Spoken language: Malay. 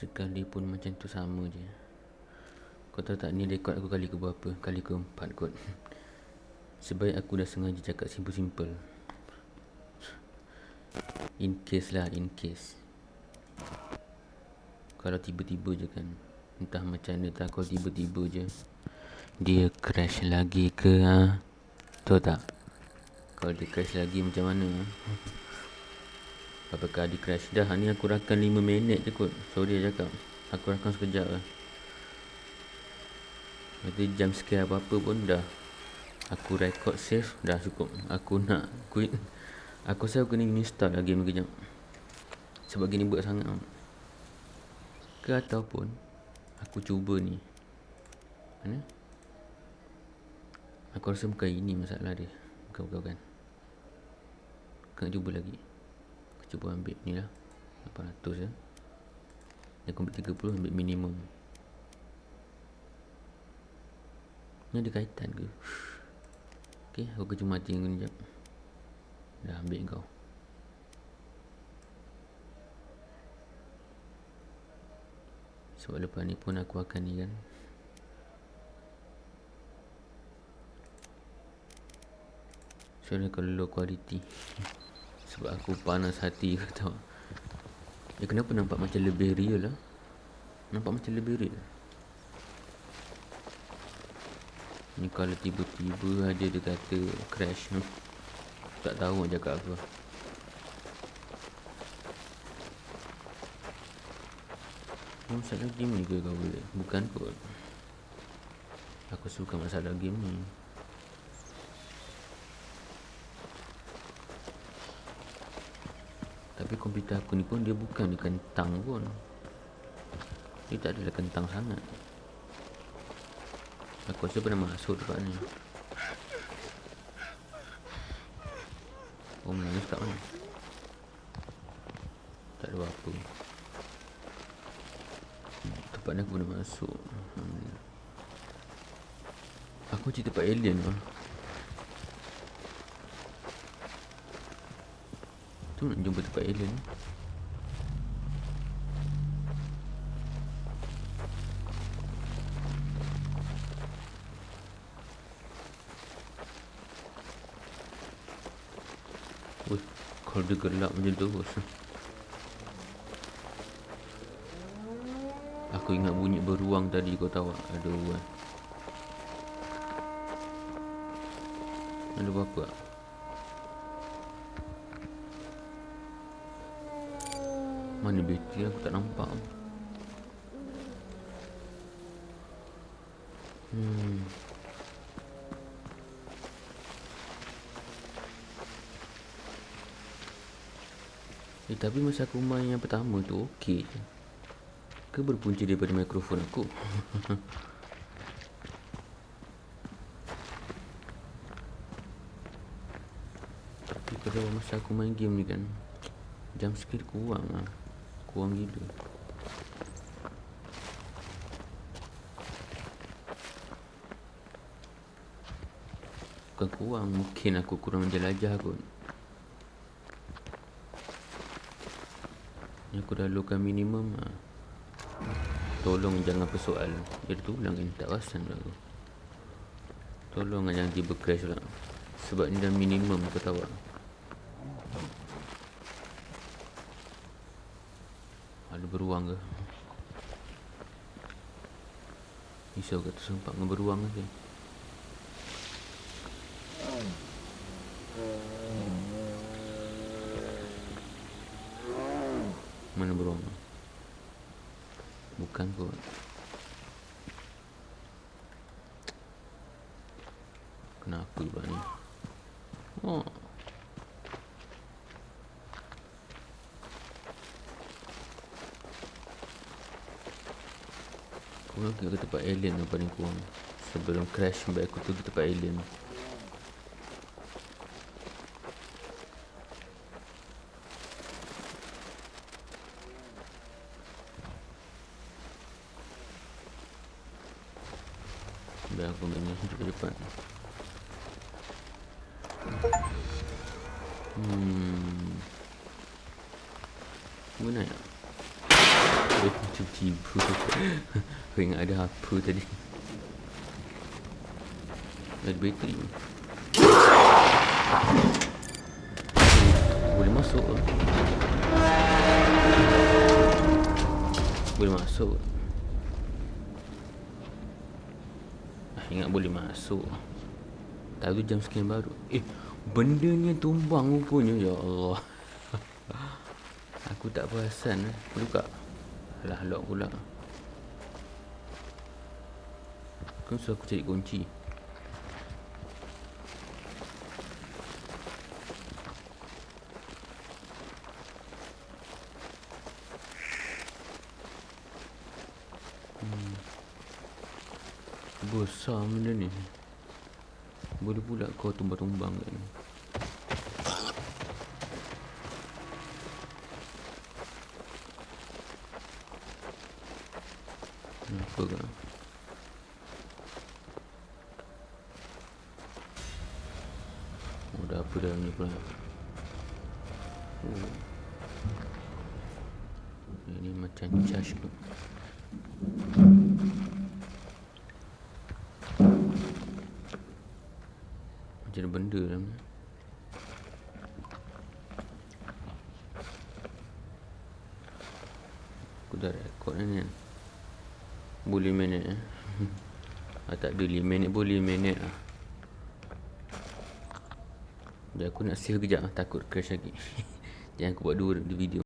Sekalipun macam tu sama je. Kau tahu tak ni rekod aku kali ke berapa Kali ke empat kot. Sebaik aku dah sengaja cakap simple-simple. In case lah in case. Kalau tiba-tiba je kan. Entah macam mana tak Kalau tiba-tiba je. Dia crash lagi ke ha? Tahu tak? Kalau dia crash lagi macam mana Apakah dia crash? Dah ni aku rakam 5 minit je kot. Sorry dia cakap. Aku rakam sekejap lah. Nanti jam scare apa-apa pun dah. Aku record save Dah cukup. Aku nak quit. Aku rasa aku ni install lah game kejap Sebab gini buat sangat Ke ataupun Aku cuba ni. Mana? Aku rasa bukan ini masalah dia. Bukan-bukan Kena cuba lagi cuba ambil ni lah. 800 ya Dia ambil 30 ambil minimum. Ni ada kaitan ke? Ok aku kerja mati dengan jap Dah ambil kau. Sebab lepas ni pun aku akan ni kan. Soalnya kalau low quality sebab aku panas hati ke tau Ya kenapa nampak macam lebih real lah Nampak macam lebih real. Ni kalau tiba-tiba aja dia kata crash hmm. Tak tahu nak cakap apa. Masalah game ni ke kau boleh? Bukan kot. Aku suka masalah game ni Tapi komputer aku ni pun dia bukan dia kentang pun. Dia tak adalah kentang sangat. Aku rasa pernah masuk tempat ni. Oh menangis kat mana Tak ada apa Tempat ni aku pernah masuk. Aku cerita tempat alien lah Tu nak jumpa tempat alien Wih, kalau dia gelap macam tu Aku ingat bunyi beruang tadi kau tahu tak? Ada apa-apa? Mana bateri aku tak nampak. Hmm. Eh tapi masa aku main yang pertama tu okey je. Ke berpunca daripada mikrofon aku? Tapi kalau masa aku main game ni kan Jam sikit kurang lah kurang gila. Bukan kurang Mungkin aku kurang jelajah kot. Aku dah lukan minimum lah Tolong jangan persoal. Dia tulang ni tak rasan lah aku Tolong jangan tiba crash lah Sebab ni dah minimum aku tahu lah beruang ke? Risau kata sempat dengan beruang ke? Mana beruang Bukan kot. Kenapa pula ni? Oh Kurang ke tempat alien yang paling kurang? Sebelum crash Baik aku tu ke tempat alien? Baik aku main ni ke depan. Hmm. Mana ya? Eh, tiba-tiba Aku ingat ada apa tadi? Ada bateri. Boleh masuk ke? Boleh masuk ah, Ingat boleh masuk. Tak tu jam sekian baru. Eh Benda ni tumbang rupanya Ya Allah. Aku tak perasan eh. Buka Alah lock pula. Kan suruh aku cari kunci? Hmm. Besar benda ni. Boleh pula kau tumbang-tumbang kat ni Apa ke? Ni pula? Oh. Ini macam charge tu. Macam ada benda dalam ni. Aku dah rekod ni kan. Boleh minit eh. ah, tak ada 5 minit boleh minit lah. Jadi aku nak save kejap lah. Takut crash lagi. Jangan aku buat dua video.